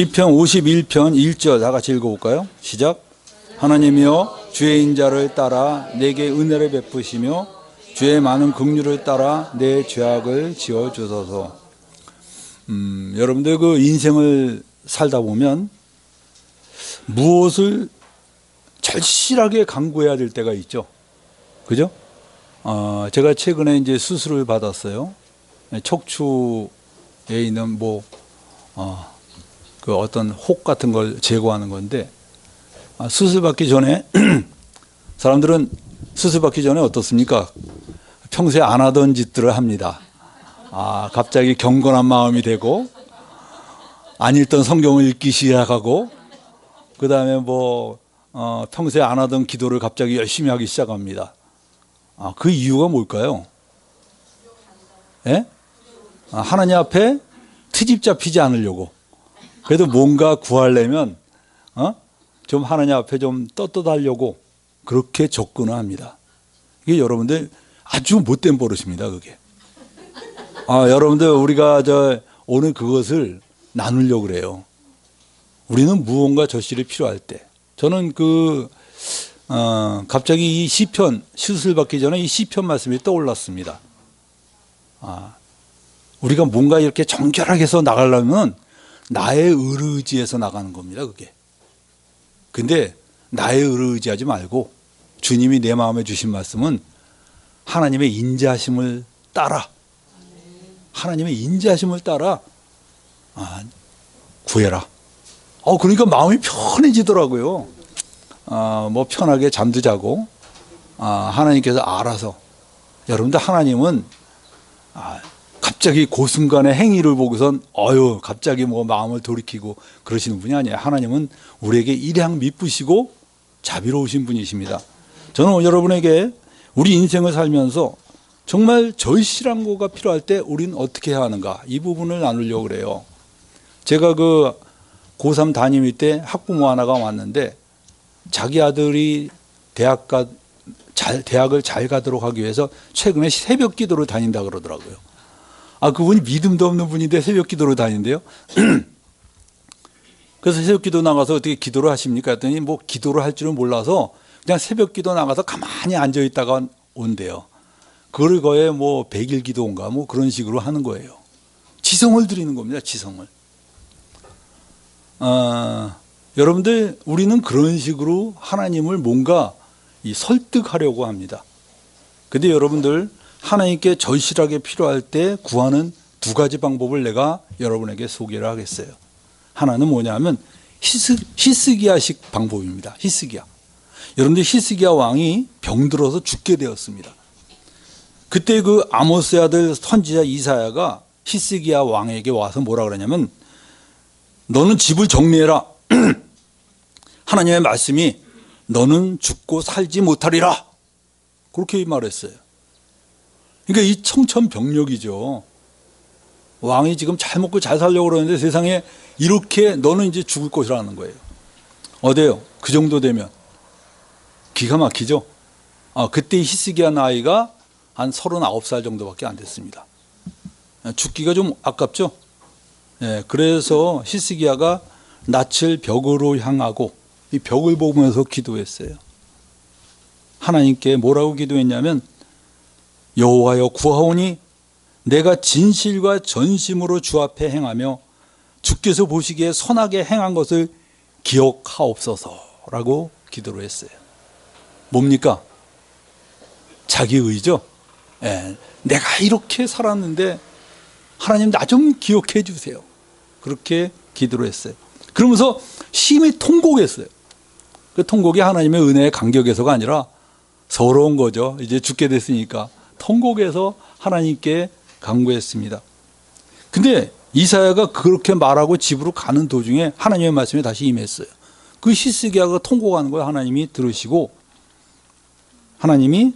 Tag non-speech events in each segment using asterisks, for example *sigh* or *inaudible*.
시편 51편 1절 다 같이 읽어볼까요? 시작. 하나님이여 주의 인자를 따라 내게 은혜를 베푸시며 주의 많은 긍휼을 따라 내 죄악을 지어 주소서. 음, 여러분들 그 인생을 살다 보면 무엇을 절실하게 강구해야 될 때가 있죠. 그죠? 어, 제가 최근에 이제 수술을 받았어요. 척추에 있는 뭐, 어, 그 어떤 혹 같은 걸 제거하는 건데, 아, 수술 받기 전에, *clears throat* 사람들은 수술 받기 전에 어떻습니까? 평소에 안 하던 짓들을 합니다. 아, 갑자기 경건한 마음이 되고, 안 읽던 성경을 읽기 시작하고, 그 다음에 뭐, 어, 평소에 안 하던 기도를 갑자기 열심히 하기 시작합니다. 아, 그 이유가 뭘까요? 예? 아, 하나님 앞에 트집 잡히지 않으려고. 그래도 뭔가 구하려면, 어? 좀 하나님 앞에 좀 떳떳하려고 그렇게 접근을 합니다. 이게 여러분들 아주 못된 버릇입니다, 그게. 아, 여러분들 우리가 저 오늘 그것을 나누려고 그래요. 우리는 무언가 절실히 필요할 때. 저는 그, 어, 갑자기 이 시편, 시술 받기 전에 이 시편 말씀이 떠올랐습니다. 아, 우리가 뭔가 이렇게 정결하게 해서 나가려면 나의 의지에서 나가는 겁니다, 그게. 근데 나의 의지하지 말고 주님이 내 마음에 주신 말씀은 하나님의 인자하심을 따라 하나님의 인자하심을 따라 아, 구해라. 어 그러니까 마음이 편해지더라고요. 아, 뭐 편하게 잠도 자고 아, 하나님께서 알아서 여러분들 하나님은 아, 갑자기 그 순간의 행위를 보고선 어유 갑자기 뭐 마음을 돌이키고 그러시는 분이 아니에요. 하나님은 우리에게 일양 미쁘시고 자비로우신 분이십니다. 저는 여러분에게 우리 인생을 살면서 정말 절실한 거가 필요할 때 우리는 어떻게 해야 하는가 이 부분을 나누려고 그래요. 제가 그 고3 담임일 때 학부모 하나가 왔는데 자기 아들이 대학 가, 잘, 대학을 잘 가도록 하기 위해서 최근에 새벽 기도를 다닌다 그러더라고요. 아, 그분이 믿음도 없는 분인데 새벽 기도를 다닌대요. *clears throat* 그래서 새벽 기도 나가서 어떻게 기도를 하십니까? 했더니 뭐 기도를 할 줄은 몰라서 그냥 새벽 기도 나가서 가만히 앉아 있다가 온대요. 그걸 거에 뭐 백일 기도인가 뭐 그런 식으로 하는 거예요. 지성을 드리는 겁니다. 지성을. 어, 여러분들 우리는 그런 식으로 하나님을 뭔가 이 설득하려고 합니다. 근데 여러분들 하나님께 절실하게 필요할 때 구하는 두 가지 방법을 내가 여러분에게 소개를 하겠어요. 하나는 뭐냐면 히스, 히스기야식 방법입니다. 히스기야. 여러분들 히스기야 왕이 병들어서 죽게 되었습니다. 그때 그 아모스의 아들 선지자 이사야가 히스기야 왕에게 와서 뭐라 그러냐면 너는 집을 정리해라. *clears throat* 하나님의 말씀이 너는 죽고 살지 못하리라. 그렇게 말했어요. 그러니까 이 청천벽력이죠. 왕이 지금 잘 먹고 잘 살려고 그러는데 세상에 이렇게 너는 이제 죽을 것이라는 거예요. 어때요? 그 정도 되면 기가 막히죠. 아, 그때 히스기야 나이가 한 39살 정도밖에 안 됐습니다. 죽기가 좀 아깝죠. 예, 그래서 히스기야가 낯을 벽으로 향하고 이 벽을 보면서 기도했어요. 하나님께 뭐라고 기도했냐면 여호와여 구하오니 내가 진실과 전심으로 주 앞에 행하며 주께서 보시기에 선하게 행한 것을 기억하옵소서라고 기도를 했어요. 뭡니까? 자기 의죠. 예, 내가 이렇게 살았는데 하나님 나 좀 기억해 주세요. 그렇게 기도를 했어요. 그러면서 심히 통곡했어요. 그 통곡이 하나님의 은혜의 간격에서가 아니라 서러운 거죠. 이제 죽게 됐으니까 통곡해서 하나님께 간구했습니다. 근데 이사야가 그렇게 말하고 집으로 가는 도중에 하나님의 말씀이 다시 임했어요. 그 히스기야가 통곡하는 걸 하나님이 들으시고 하나님이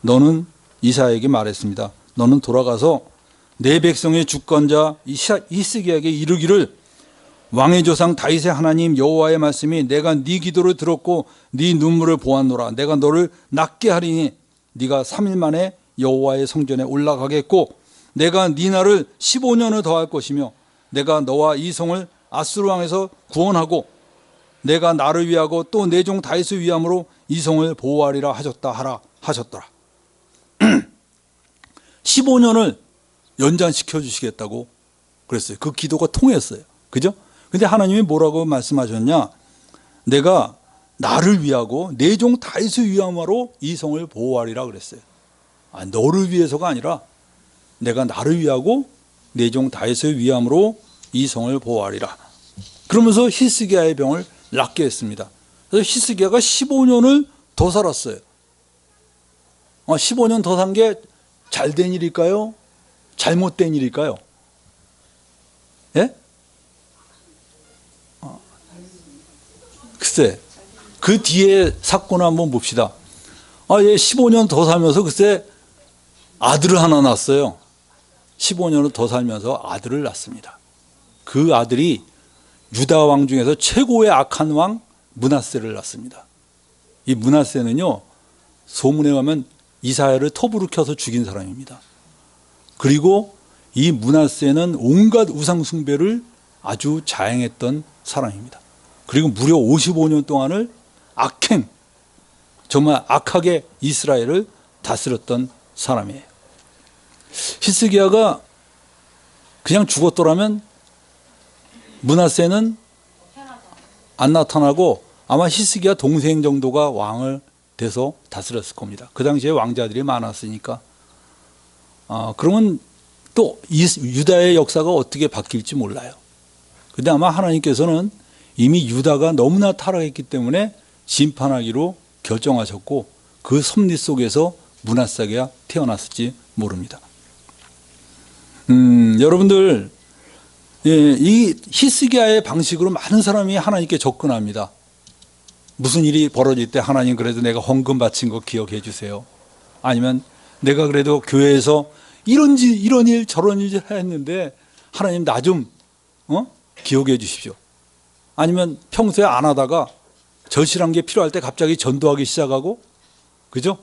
너는 이사야에게 말했습니다. 너는 돌아가서 내 백성의 주권자 히스기야에게 이르기를 왕의 조상 다윗의 하나님 여호와의 말씀이 내가 네 기도를 들었고 네 눈물을 보았노라 내가 너를 낫게 하리니 네가 3일 만에 여호와의 성전에 올라가겠고 내가 네 날을 15년을 더할 것이며 내가 너와 이 성을 아수르 왕에서 구원하고 내가 나를 위하고 또 내 종 다윗을 위함으로 이 성을 보호하리라 하셨다 하라 하셨더라. *clears throat* 15년을 연장시켜 주시겠다고 그랬어요. 그 기도가 통했어요. 그죠? 근데 하나님이 뭐라고 말씀하셨냐? 내가 나를 위하고 내 종 다윗을 위함으로 이 성을 보호하리라 그랬어요. 아, 너를 위해서가 아니라 내가 나를 위하고 내 종 다윗을 위함으로 이 성을 보호하리라. 그러면서 히스기야의 병을 낫게 했습니다. 그래서 히스기야가 15년을 더 살았어요. 어, 15년 더 산 게 잘된 일일까요? 잘못된 일일까요? 예? 어, 글쎄, 그 뒤에 사건을 한번 봅시다. 아, 얘 15년 더 살면서 글쎄 아들을 하나 낳았어요. 15년을 더 살면서 아들을 낳습니다. 그 아들이 유다 왕 중에서 최고의 악한 왕 문하세를 낳습니다. 이 문하세는요 소문에 가면 이사야를 톱으로 켜서 죽인 사람입니다. 그리고 이 문하세는 온갖 우상 숭배를 아주 자행했던 사람입니다. 그리고 무려 55년 동안을 악행 정말 악하게 이스라엘을 다스렸던 사람이에요. 히스기야가 그냥 죽었더라면 문하세는 안 나타나고 아마 히스기야 동생 정도가 왕을 돼서 다스렸을 겁니다. 그 당시에 왕자들이 많았으니까. 아, 그러면 또 이- 유다의 역사가 어떻게 바뀔지 몰라요. 근데 아마 하나님께서는 이미 유다가 너무나 타락했기 때문에 심판하기로 결정하셨고 그 섭리 속에서 문하세가 태어났을지 모릅니다. 음, 여러분들 예, 이 히스기야의 방식으로 많은 사람이 하나님께 접근합니다. 무슨 일이 벌어질 때 하나님 그래도 내가 헌금 바친 거 기억해 주세요. 아니면 내가 그래도 교회에서 이런 지 이런 일 저런 일 했는데 하나님 나 좀 어? 기억해 주십시오. 아니면 평소에 안 하다가 절실한 게 필요할 때 갑자기 전도하기 시작하고 그죠?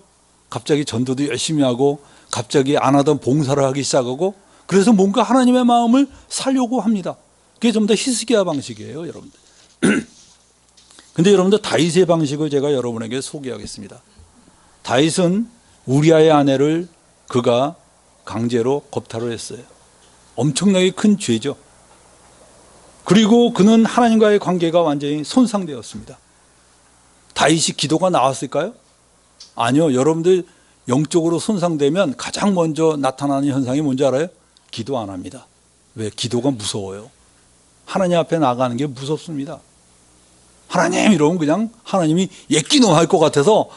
갑자기 전도도 열심히 하고 갑자기 안 하던 봉사를 하기 시작하고 그래서 뭔가 하나님의 마음을 살려고 합니다. 그게 전부 다 히스기야 방식이에요, 여러분들. *clears throat* 근데 여러분들 다윗의 방식을 제가 여러분에게 소개하겠습니다. 다윗은 우리아의 아내를 그가 강제로 겁탈을 했어요. 엄청나게 큰 죄죠. 그리고 그는 하나님과의 관계가 완전히 손상되었습니다. 다윗이 기도가 나왔을까요? 아니요. 여러분들 영적으로 손상되면 가장 먼저 나타나는 현상이 뭔지 알아요? 기도 안 합니다. 왜? 기도가 무서워요. 하나님 앞에 나가는 게 무섭습니다. 하나님 이러면 그냥 하나님이 예끼놈 할 것 같아서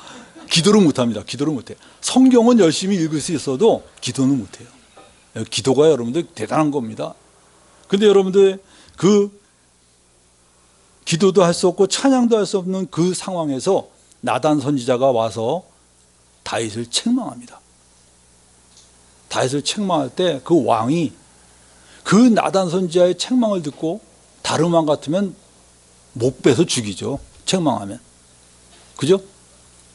기도를 못 합니다. 기도를 못 해요. 성경은 열심히 읽을 수 있어도 기도는 못 해요. 기도가 여러분들 대단한 겁니다. 근데 여러분들 그 기도도 할 수 없고 찬양도 할 수 없는 그 상황에서 나단 선지자가 와서 다윗을 책망합니다. 다윗을 책망할 때 그 왕이 그 나단 선지자의 책망을 듣고 다른 왕 같으면 못 빼서 죽이죠. 책망하면. 그죠?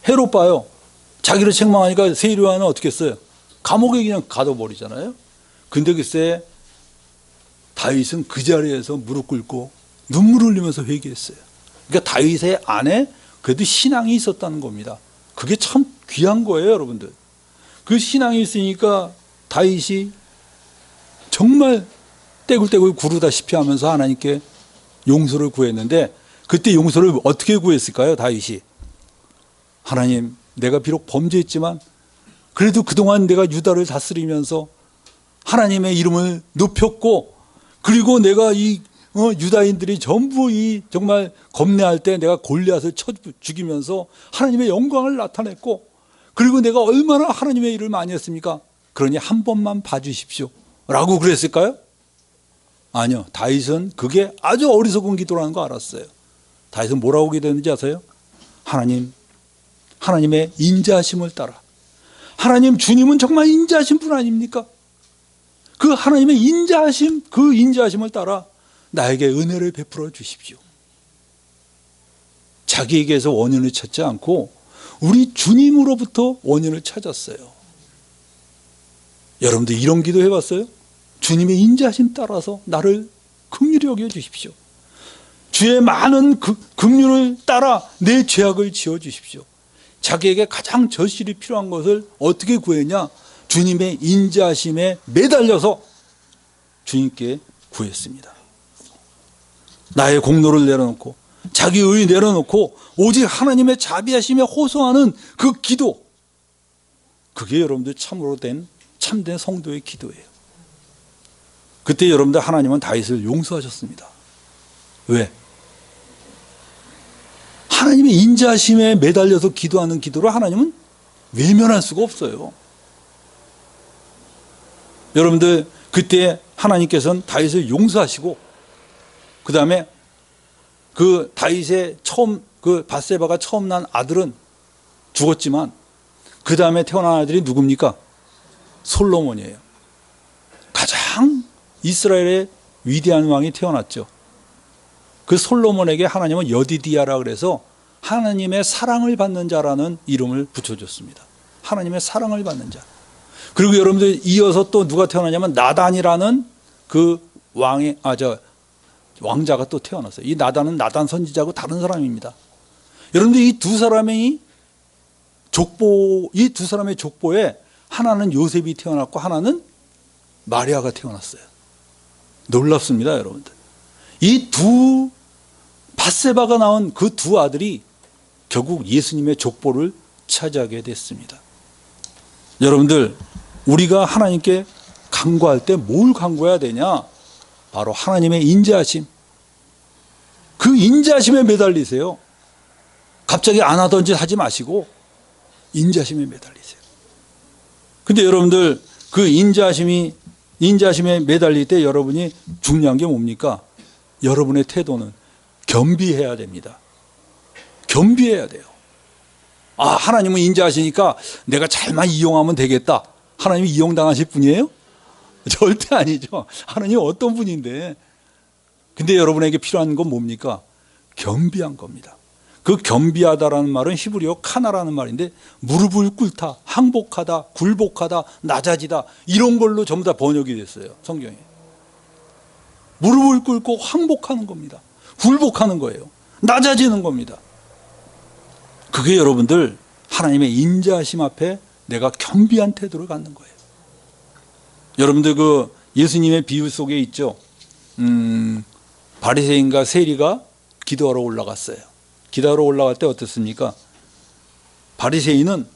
해로 봐요. 자기를 책망하니까 세리와는 어떻게 했어요? 감옥에 그냥 가둬버리잖아요. 근데 글쎄 다윗은 그 자리에서 무릎 꿇고 눈물 흘리면서 회개했어요. 그러니까 다윗의 안에 그래도 신앙이 있었다는 겁니다. 그게 참 귀한 거예요, 여러분들. 그 신앙이 있으니까 다윗이 정말 떼굴떼굴 구르다시피 하면서 하나님께 용서를 구했는데 그때 용서를 어떻게 구했을까요, 다윗이? 하나님, 내가 비록 범죄했지만 그래도 그동안 내가 유다를 다스리면서 하나님의 이름을 높였고 그리고 내가 이 어, 유다인들이 전부 이 정말 겁내할 때 내가 골리앗을 쳐 죽이면서 하나님의 영광을 나타냈고 그리고 내가 얼마나 하나님의 일을 많이 했습니까? 그러니 한 번만 봐주십시오. 라고 그랬을까요? 아니요. 다윗은 그게 아주 어리석은 기도라는 거 알았어요. 다윗은 뭐라고 기도했는지 아세요? 하나님, 하나님의 인자하심을 따라. 하나님 주님은 정말 인자하신 분 아닙니까? 그 하나님의 인자하심, 그 인자하심을 따라 나에게 은혜를 베풀어 주십시오. 자기에게서 원인을 찾지 않고 우리 주님으로부터 원인을 찾았어요. 여러분들 이런 기도 해봤어요? 주님의 인자하심 따라서 나를 긍휼히 여겨 주십시오. 주의 많은 그- 긍휼을 따라 내 죄악을 지어 주십시오. 자기에게 가장 절실히 필요한 것을 어떻게 구했냐? 주님의 인자심에 매달려서 주님께 구했습니다. 나의 공로를 내려놓고 자기 의 내려놓고 오직 하나님의 자비하심에 호소하는 그 기도 그게 여러분들 참으로 된 참된 성도의 기도예요. 그때 여러분들 하나님은 다윗을 용서하셨습니다. 왜? 하나님의 인자심에 매달려서 기도하는 기도를 하나님은 외면할 수가 없어요. 여러분들 그때 하나님께서는 다윗을 용서하시고 그 다음에 그 다윗의 처음 그 바세바가 처음 난 아들은 죽었지만 그 다음에 태어난 아들이 누굽니까? 솔로몬이에요. 가장 이스라엘의 위대한 왕이 태어났죠. 그 솔로몬에게 하나님은 여디디아라 그래서 하나님의 사랑을 받는 자라는 이름을 붙여줬습니다. 하나님의 사랑을 받는 자. 그리고 여러분들 이어서 또 누가 태어나냐면 나단이라는 그 왕의 아 저 왕자가 또 태어났어요. 이 나단은 나단 선지자고 다른 사람입니다. 여러분들 이 두 사람이 족보 이 두 사람의 족보에 하나는 요셉이 태어났고 하나는 마리아가 태어났어요. 놀랍습니다, 여러분들. 이 두 바세바가 나온 그두 아들이 결국 예수님의 족보를 차지하게 됐습니다. 여러분들 우리가 하나님께 간구할 때 뭘 간구해야 되냐? 바로 하나님의 인자하심. 그 인자하심에 매달리세요. 갑자기 안 하던 짓 하지 마시고 인자심에 매달리세요. 근데 여러분들 그 인자심이 인자심에 매달릴 때 여러분이 중요한 게 뭡니까? 여러분의 태도는 겸비해야 됩니다. 겸비해야 돼요. 아, 하나님은 인자하시니까 내가 잘만 이용하면 되겠다. 하나님이 이용당하실 분이에요? *laughs* 절대 아니죠. 하나님 어떤 분인데. 근데 여러분에게 필요한 건 뭡니까? 겸비한 겁니다. 그 겸비하다라는 말은 히브리어 카나라는 말인데 무릎을 꿇다, 항복하다, 굴복하다, 낮아지다 이런 걸로 전부 다 번역이 됐어요. 성경에. 무릎을 꿇고 항복하는 겁니다. 굴복하는 거예요. 낮아지는 겁니다. 그게 여러분들 하나님의 인자하심 앞에 내가 겸비한 태도를 갖는 거예요. 여러분들 그 예수님의 비유 속에 있죠. 음, 바리새인과 세리가 기도하러 올라갔어요. 기도하러 올라갈 때 어떻습니까? 바리새인은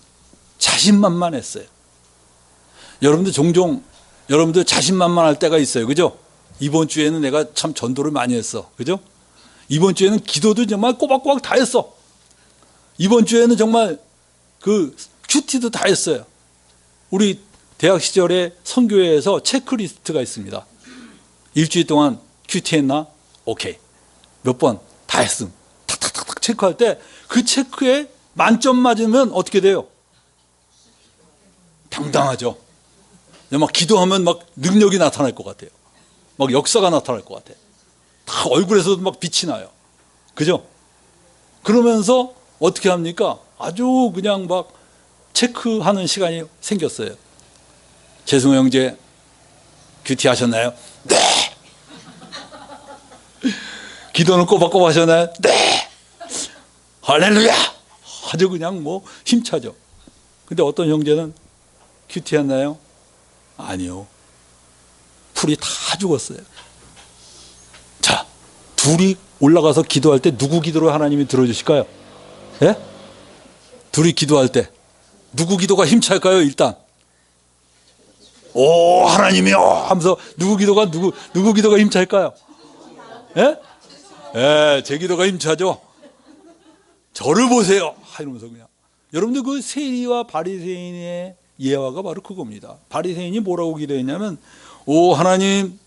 자신만만했어요. 여러분들 종종 여러분들 자신만만할 때가 있어요. 그죠? 이번 주에는 내가 참 전도를 많이 했어. 그죠? 이번 주에는 기도도 정말 꼬박꼬박 다 했어. 이번 주에는 정말 그 큐티도 다 했어요. 우리 대학 시절에 선교회에서 체크리스트가 있습니다. 일주일 동안 큐티 했나? 오케이. 몇 번? 다 했음. 체크할 때 그 체크에 만점 맞으면 어떻게 돼요? 당당하죠. 막 기도하면 막 능력이 나타날 것 같아요. 막 역사가 나타날 것 같아. 다 얼굴에서도 막 빛이 나요. 그죠? 그러면서 어떻게 합니까? 아주 그냥 막 체크하는 시간이 생겼어요. 재승호 형제 큐티 하셨나요? 네. 기도는 꼬박꼬박 하셨나요? 네. 할렐루야. 아주 그냥 뭐 힘차죠. 근데 어떤 형제는 큐티 했나요? 아니요. 풀이 다 죽었어요. 자, 둘이 올라가서 기도할 때 누구 기도를 하나님이 들어주실까요? 예? 둘이 기도할 때 누구 기도가 힘찰까요? 일단 오 하나님이요 하면서 누구 기도가 누구 누구 기도가 힘찰까요? 예? 예, 제 기도가 힘차죠. 저를 보세요. 이러면서 그냥 여러분들 그 세리와 바리새인의 예화가 바로 그겁니다. 바리새인이 뭐라고 기도했냐면 오 하나님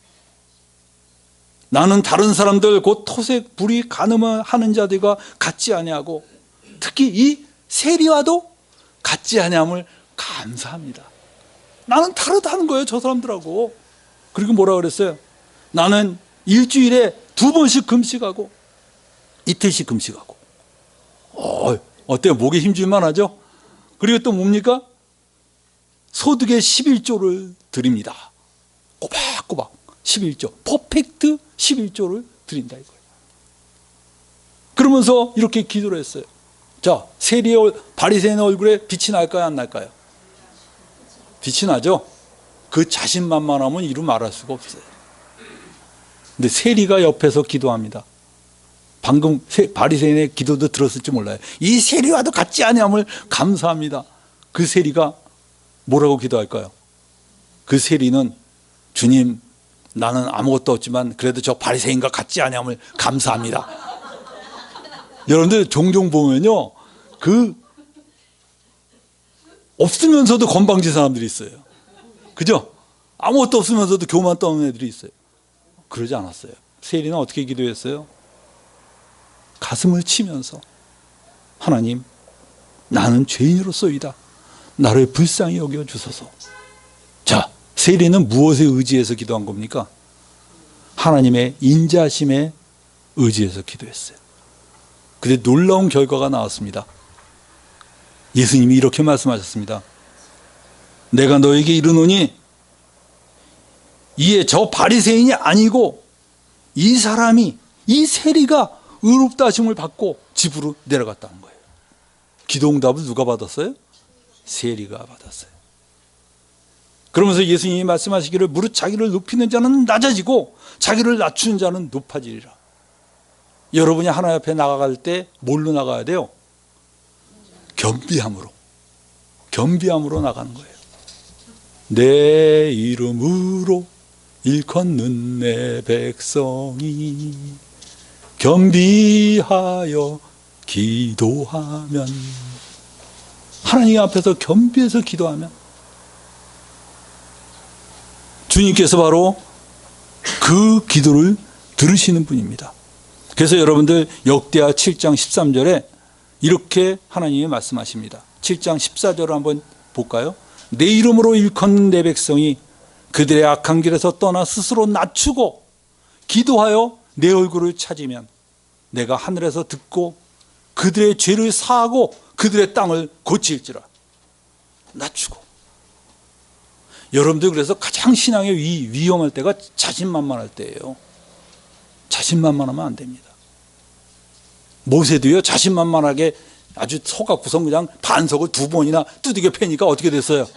나는 다른 사람들 곧 토색 불이 가늠하는 자들과 같지 아니하고 특히 이 세리와도 같지 아니함을 감사합니다. 나는 다르다는 거예요, 저 사람들하고. 그리고 뭐라 그랬어요? 나는 일주일에 두 번씩 금식하고 이틀씩 금식하고. 어, 어때요? 목에 힘줄만 하죠? 그리고 또 뭡니까? 소득의 11조를 드립니다. 꼬박꼬박 11조. 퍼펙트 11조를 드린다 이거예요. 그러면서 이렇게 기도를 했어요. 자, 세리의 얼- 바리새인의 얼굴에 빛이 날까요, 안 날까요? 빛이 나죠. 그 자신만만하면 이루 말할 수가 없어요. 근데 세리가 옆에서 기도합니다. 방금 세- 바리새인의 기도도 들었을지 몰라요. 이 세리와도 같지 아니함을 감사합니다. 그 세리가 뭐라고 기도할까요? 그 세리는 주님 나는 아무것도 없지만 그래도 저 바리새인과 같지 아니함을 감사합니다. 여러분들 종종 보면요. 그 없으면서도 건방진 사람들이 있어요. 그죠? 아무것도 없으면서도 교만 떠는 애들이 있어요. 그러지 않았어요. 세리는 어떻게 기도했어요? 가슴을 치면서 하나님 나는 죄인으로서이다. 나를 불쌍히 여겨 주소서. 자, 세리는 무엇에 의지해서 기도한 겁니까? 하나님의 인자심에 의지해서 기도했어요. 근데 놀라운 결과가 나왔습니다. 예수님이 이렇게 말씀하셨습니다. 내가 너에게 이르노니 이에 저 바리새인이 아니고 이 사람이 이 세리가 의롭다 하심을 받고 집으로 내려갔다는 거예요. 기도응답을 누가 받았어요? 세리가 받았어요. 그러면서 예수님이 말씀하시기를 무릇 자기를 높이는 자는 낮아지고 자기를 낮추는 자는 높아지리라. 여러분이 하나님 앞에 나가갈 때 뭘로 나가야 돼요? 겸비함으로. 겸비함으로 나가는 거예요. 내 이름으로 일컫는 내 백성이 겸비하여 기도하면 하나님 앞에서 겸비해서 기도하면 주님께서 바로 그 기도를 들으시는 분입니다. 그래서 여러분들 역대하 7장 13절에 이렇게 하나님이 말씀하십니다. 7장 14절을 한번 볼까요? 내 이름으로 일컫는 내 백성이 그들의 악한 길에서 떠나 스스로 낮추고 기도하여 내 얼굴을 찾으면 내가 하늘에서 듣고 그들의 죄를 사하고 그들의 땅을 고칠지라. 낮추고. 여러분들 그래서 가장 신앙의 위, 위험할 때가 자신만만할 때예요. 자신만만하면 안 됩니다. 모세도요 자신만만하게 아주 속아구성 그냥 반석을 두 번이나 두들겨 패니까 어떻게 됐어요?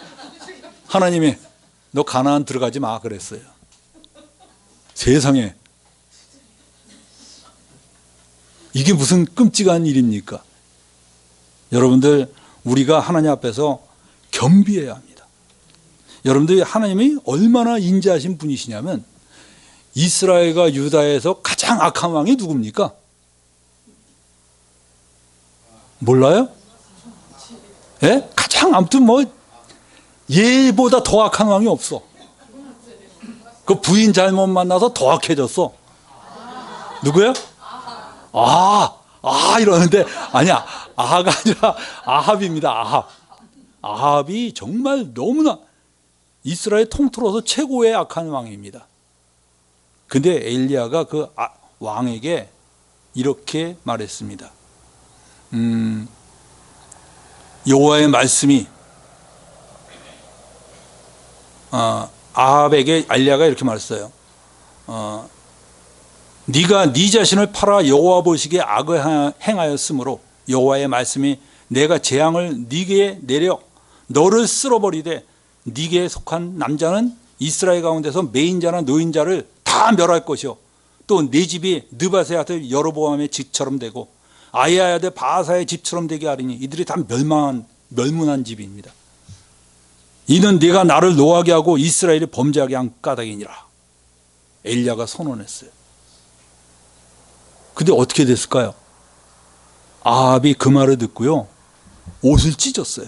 하나님이 너 가나안 들어가지 마 그랬어요. 세상에 이게 무슨 끔찍한 일입니까? 여러분들 우리가 하나님 앞에서 겸비해야 합니다. 여러분들 하나님이 얼마나 인자하신 분이시냐면 이스라엘과 유다에서 가장 악한 왕이 누굽니까? 몰라요? 예? 가장 아무튼 뭐 얘보다 더 악한 왕이 없어. 그 부인 잘못 만나서 더 악해졌어. 누구야? 아, 아 이러는데 아니야. 아하가 아니라 아합입니다. 아합. 아합이 정말 너무나 이스라엘 통틀어서 최고의 악한 왕입니다. 근데 엘리야가 그 아- 왕에게 이렇게 말했습니다. 음, 여호와의 말씀이 어, 아합에게 알리야가 이렇게 말했어요. 어, 네가 네 자신을 팔아 여호와 보시기에 악을 하- 행하였으므로 여호와의 말씀이 내가 재앙을 네게 내려 너를 쓸어버리되 네게 속한 남자는 이스라엘 가운데서 매인자나 노인자를 다 멸할 것이요 또 네 집이 느바세 아들 여로보암의 집처럼 되고 아이야 아들 바사의 집처럼 되게 하리니 이들이 다 멸망한 멸문한 집입니다. 이는 네가 나를 노하게 하고 이스라엘이 범죄하게 한 까닭이니라. 엘리야가 선언했어요. 근데 어떻게 됐을까요? 아합이 그 말을 듣고요. 옷을 찢었어요.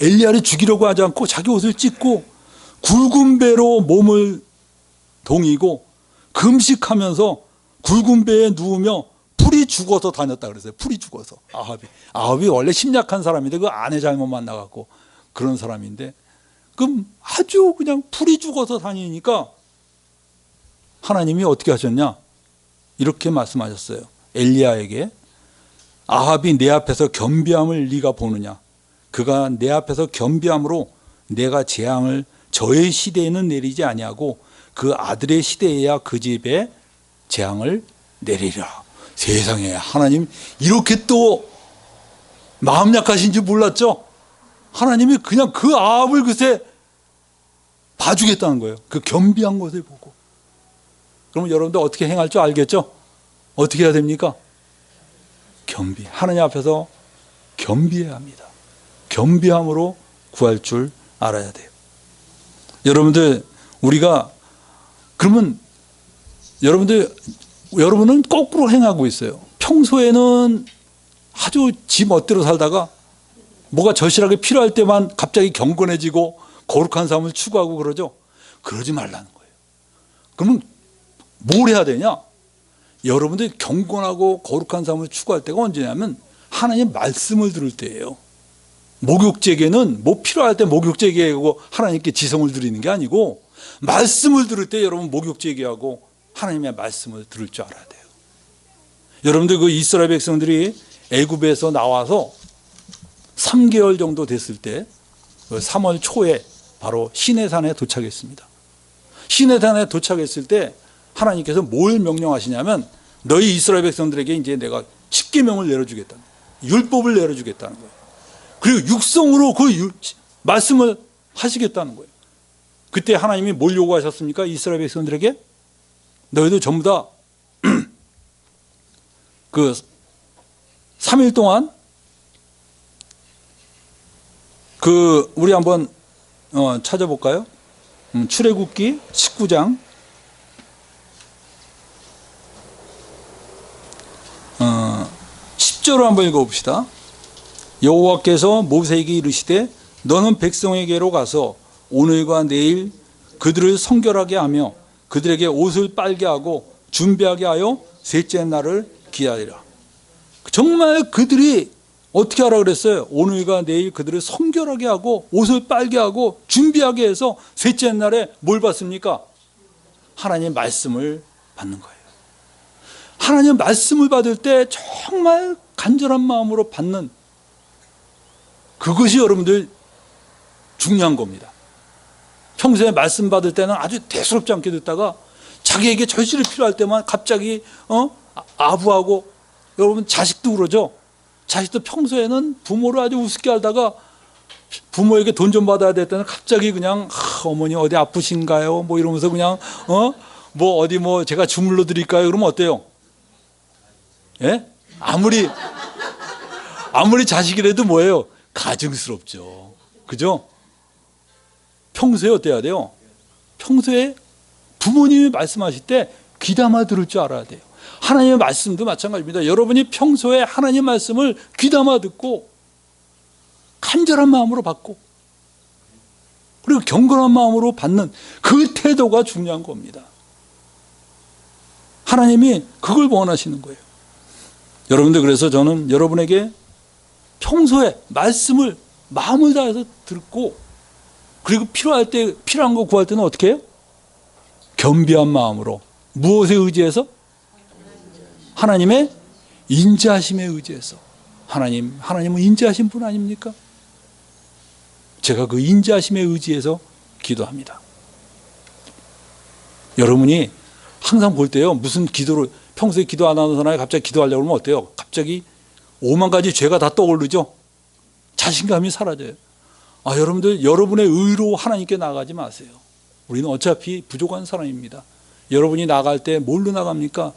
엘리야를 죽이려고 하지 않고 자기 옷을 찢고 굵은 배로 몸을 동이고 금식하면서 굵은 배에 누우며 풀이 죽어서 다녔다 그랬어요. 풀이 죽어서 아합이 아합이 원래 심약한 사람인데 그 아내 잘못 만나갖고 그런 사람인데 그럼 아주 그냥 풀이 죽어서 다니니까 하나님이 어떻게 하셨냐 이렇게 말씀하셨어요. 엘리야에게 아합이 내 앞에서 겸비함을 네가 보느냐 그가 내 앞에서 겸비함으로 내가 재앙을 저의 시대에는 내리지 아니하고 그 아들의 시대에야 그 집에 재앙을 내리라. 세상에 하나님 이렇게 또 마음 약하신지 몰랐죠? 하나님이 그냥 그 아합을 그새 봐주겠다는 거예요. 그 겸비한 것을 보고. 그러면 여러분들 어떻게 행할 줄 알겠죠? 어떻게 해야 됩니까? 겸비. 하나님 앞에서 겸비해야 합니다. 겸비함으로 구할 줄 알아야 돼요. 여러분들 우리가 그러면 여러분들 여러분은 거꾸로 행하고 있어요. 평소에는 아주 지 멋대로 살다가 뭐가 절실하게 필요할 때만 갑자기 경건해지고 거룩한 삶을 추구하고 그러죠. 그러지 말라는 거예요. 그러면 뭘 해야 되냐? 여러분들이 경건하고 거룩한 삶을 추구할 때가 언제냐면 하나님 말씀을 들을 때예요. 목욕제계는 뭐 필요할 때 목욕제계하고 하나님께 지성을 드리는 게 아니고 말씀을 들을 때 여러분 목욕제계하고 하나님의 말씀을 들을 줄 알아야 돼요. 여러분들 그 이스라엘 백성들이 애굽에서 나와서 3개월 정도 됐을 때 3월 초에 바로 시내산에 도착했습니다. 시내산에 도착했을 때 하나님께서 뭘 명령하시냐면 너희 이스라엘 백성들에게 이제 내가 십계명을 내려주겠다. 율법을 내려주겠다는 거예요. 그리고 육성으로 그 유- 말씀을 하시겠다는 거예요. 그때 하나님이 뭘 요구하셨습니까? 이스라엘 백성들에게 너희들 전부 다 *clears throat* 그 3일 동안 그 우리 한번 어, 찾아볼까요? 음, 출애굽기 19장 어, 10절을 한번 읽어봅시다. 여호와께서 모세에게 이르시되 너는 백성에게로 가서 오늘과 내일 그들을 성결하게 하며 그들에게 옷을 빨게 하고 준비하게 하여 셋째 날을 기다리라. 정말 그들이 어떻게 하라 그랬어요? 오늘과 내일 그들을 성결하게 하고 옷을 빨게 하고 준비하게 해서 셋째 날에 뭘 받습니까? 하나님의 말씀을 받는 거예요. 하나님 말씀을 받을 때 정말 간절한 마음으로 받는 그것이 여러분들 중요한 겁니다. 평소에 말씀 받을 때는 아주 대수롭지 않게 듣다가 자기에게 절실히 필요할 때만 갑자기 어 아- 아부하고 여러분 자식도 그러죠. 자식도 평소에는 부모를 아주 우습게 알다가 부모에게 돈 좀 받아야 될 때는 갑자기 그냥 아, 어머니 어디 아프신가요? 뭐 이러면서 그냥 어 뭐 어디 뭐 제가 주물러 드릴까요? 그러면 어때요? 예? 아무리 아무리 자식이라도 뭐예요? 가증스럽죠. 그죠? 평소에 어때야 돼요? 평소에 부모님이 말씀하실 때 귀담아 들을 줄 알아야 돼요. 하나님의 말씀도 마찬가지입니다. 여러분이 평소에 하나님 말씀을 귀담아 듣고 간절한 마음으로 받고 그리고 경건한 마음으로 받는 그 태도가 중요한 겁니다. 하나님이 그걸 원하시는 거예요. 여러분들 그래서 저는 여러분에게 평소에 말씀을 마음을 다해서 듣고 그리고 필요할 때 필요한 거 구할 때는 어떻게 해요? 겸비한 마음으로 무엇에 의지해서? 하나님의 인자하심에 의지해서 하나님 하나님은 인자하신 분 아닙니까? 제가 그 인자하심에 의지해서 기도합니다. 여러분이 항상 볼 때요 무슨 기도를 평소에 기도 안 하는 사람이 갑자기 기도하려고 그러면 어때요? 갑자기 오만 가지 죄가 다 떠오르죠. 자신감이 사라져요. 아, 여러분들, 여러분의 의로 하나님께 나가지 마세요. 우리는 어차피 부족한 사람입니다. 여러분이 나갈 때 뭘로 나갑니까?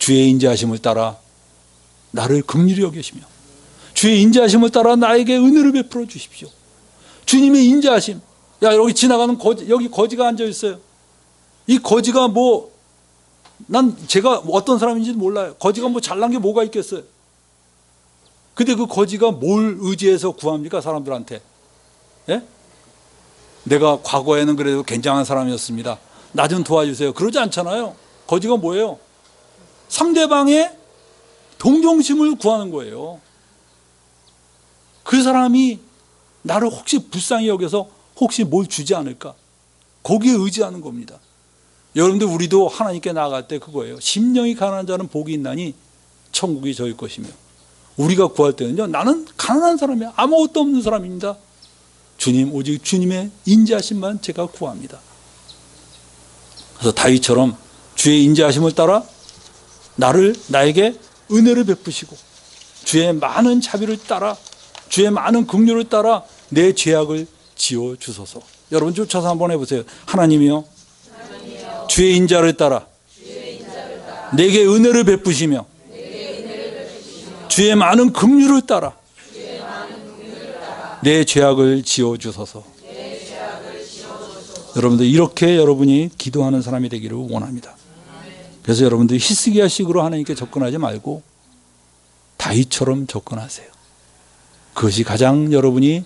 주의 인자하심을 따라 나를 긍휼히 여기시며 주의 인자하심을 따라 나에게 은혜를 베풀어 주십시오. 주님의 인자하심. 야, 여기 지나가는 거지, 여기 거지가 앉아 있어요. 이 거지가 뭐, 난 제가 어떤 사람인지 몰라요. 거지가 뭐 잘난 게 뭐가 있겠어요. 근데 그 거지가 뭘 의지해서 구합니까? 사람들한테. 예? 내가 과거에는 그래도 굉장한 사람이었습니다. 나 좀 도와주세요. 그러지 않잖아요. 거지가 뭐예요? 상대방의 동정심을 구하는 거예요. 그 사람이 나를 혹시 불쌍히 여겨서 혹시 뭘 주지 않을까? 거기에 의지하는 겁니다. 여러분들 우리도 하나님께 나아갈 때 그거예요. 심령이 가난한 자는 복이 있나니 천국이 저희 것이며 우리가 구할 때는요. 나는 가난한 사람이야. 아무것도 없는 사람입니다. 주님 오직 주님의 인자하심만 제가 구합니다. 그래서 다윗처럼 주의 인자하심을 따라 나를 나에게 은혜를 베푸시고 주의 많은 자비를 따라 주의 많은 긍휼을 따라 내 죄악을 지어 주소서. 여러분 쫓아서 한번 해보세요. 하나님이요, 주의 인자를 따라 내게 은혜를 베푸시며 주의 많은 긍휼을 따라 내 죄악을 지어 주소서. 여러분들 이렇게 여러분이 기도하는 사람이 되기를 원합니다. 그래서 여러분들 히스기야식으로 하나님께 접근하지 말고 다윗처럼 접근하세요. 그것이 가장 여러분이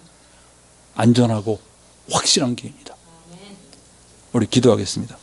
안전하고 확실한 길입니다. 우리 기도하겠습니다.